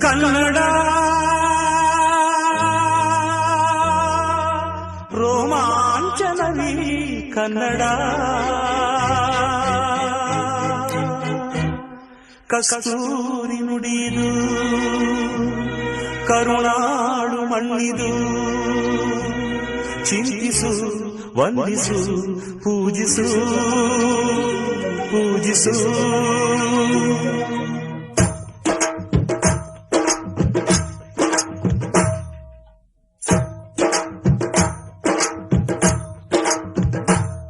ಕನ್ನಡ. ರೋಮಾಂಚನವಿ ಕನ್ನಡ. ಕಸೂರಿ ನುಡಿದು ಕರುಣಾಳು ಮಣ್ಣಿದು ಚಿಂತಿಸು ವಂದಿಸು ಪೂಜಿಸು ಪೂಜಿಸು.